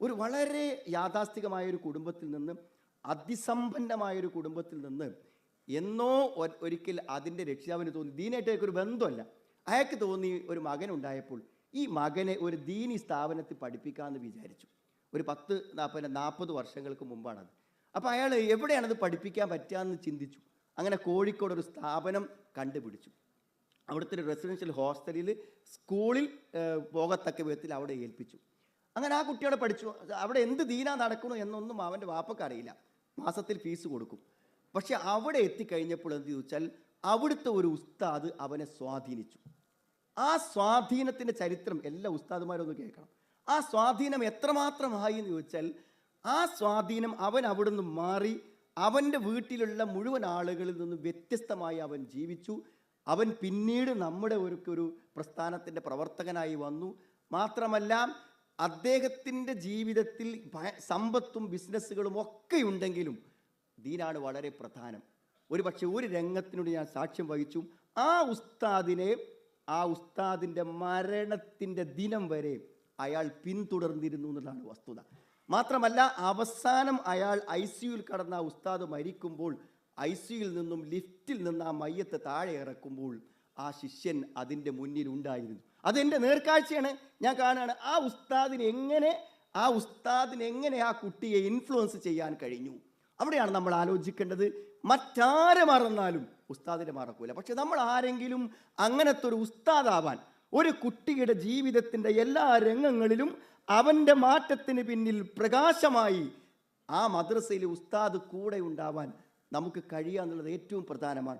ഒരു വളരെ യാഥാസ്ഥികമായ ഒരു കുടുംബത്തിൽ നിന്ന് അതിസമ്പന്നമായ ഒരു കുടുംബത്തിൽ നിന്ന് എന്നോ ഒരിക്കൽ അതിന്റെ രക്ഷിതാവിന് തോന്നി ദീനായിട്ട് ഒരു ബന്ധമല്ല. അയാൾക്ക് തോന്നി ഒരു മകനുണ്ടായപ്പോൾ ഈ മകനെ ഒരു ദീനി സ്ഥാപനത്തിൽ പഠിപ്പിക്കാമെന്ന് വിചാരിച്ചു. ഒരു പത്ത് നാൽപ്പത് നാൽപ്പത് വർഷങ്ങൾക്ക് മുമ്പാണത്. അപ്പോൾ അയാൾ എവിടെയാണത് പഠിപ്പിക്കാൻ പറ്റുകയെന്ന് ചിന്തിച്ചു. അങ്ങനെ കോഴിക്കോട് ഒരു സ്ഥാപനം കണ്ടുപിടിച്ചു. അവിടുത്തെ ഒരു റെസിഡൻഷ്യൽ ഹോസ്റ്റലിൽ സ്കൂളിൽ പോകത്തക്ക വിധത്തിൽ അവിടെ ഏൽപ്പിച്ചു. അങ്ങനെ ആ കുട്ടിയോടെ പഠിച്ചു. അവിടെ എന്ത് ദീന നടക്കണു എന്നൊന്നും അവന്റെ വാപ്പക്കറിയില്ല മാസത്തിൽ ഫീസ് കൊടുക്കും. പക്ഷെ അവിടെ എത്തിക്കഴിഞ്ഞപ്പോൾ എന്ത് ചോദിച്ചാൽ അവിടുത്തെ ഒരു ഉസ്താദ് അവനെ സ്വാധീനിച്ചു. ആ സ്വാധീനത്തിന്റെ ചരിത്രം എല്ലാ ഉസ്താദുമാരും ഒന്ന് കേൾക്കണം. ആ സ്വാധീനം എത്രമാത്രമായി എന്ന് ചോദിച്ചാൽ ആ സ്വാധീനം അവൻ അവിടുന്ന് മാറി അവന്റെ വീട്ടിലുള്ള മുഴുവൻ ആളുകളിൽ നിന്ന് വ്യത്യസ്തമായി അവൻ ജീവിച്ചു. അവൻ പിന്നീട് നമ്മുടെ ഒരു ഒരു പ്രസ്ഥാനത്തിന്റെ പ്രവർത്തകനായി വന്നു. മാത്രമല്ല അദ്ദേഹത്തിന്റെ ജീവിതത്തിൽ സമ്പത്തും ബിസിനസ്സുകളും ഒക്കെ ഉണ്ടെങ്കിലും ദീനാണ് വളരെ പ്രധാനം. ഒരു പക്ഷേ ഒരു രംഗത്തിനോട് ഞാൻ സാക്ഷ്യം വഹിച്ചു. ആ ഉസ്താദിനെ ആ ഉസ്താദിന്റെ മരണത്തിന്റെ ദിനം വരെ അയാൾ പിന്തുടർന്നിരുന്നു എന്നുള്ളതാണ് വസ്തുത. മാത്രമല്ല അവസാനം അയാൾ ഐ സിയുയിൽ കടന്ന ഉസ്താദ് മരിക്കുമ്പോൾ ഐ സിയിൽ നിന്നും ലിഫ്റ്റിൽ നിന്ന് ആ മയ്യത്ത് താഴെ ഇറക്കുമ്പോൾ ആ ശിഷ്യൻ അതിന്റെ മുന്നിൽ ഉണ്ടായിരുന്നു. അതെന്റെ നേർക്കാഴ്ചയാണ്. ഞാൻ കാണുകയാണ് ആ ഉസ്താദിന് എങ്ങനെ ആ ഉസ്താദിന് എങ്ങനെ ആ കുട്ടിയെ ഇൻഫ്ലുവൻസ് ചെയ്യാൻ കഴിഞ്ഞു? അവിടെയാണ് നമ്മൾ ആലോചിക്കേണ്ടത്. മറ്റാരെ മറന്നാലും ഉസ്താദിനെ മറക്കൂല. പക്ഷെ നമ്മൾ ആരെങ്കിലും അങ്ങനത്തെ ഒരു ഉസ്താദാവാൻ ഒരു കുട്ടിയുടെ ജീവിതത്തിന്റെ എല്ലാ രംഗങ്ങളിലും അവന്റെ മാറ്റത്തിന് പിന്നിൽ പ്രകാശമായി ആ മദ്രസയിലെ ഉസ്താദ് കൂടെ ഉണ്ടാവാൻ നമുക്ക് കഴിയുക എന്നുള്ളത് ഏറ്റവും പ്രധാനമാണ്.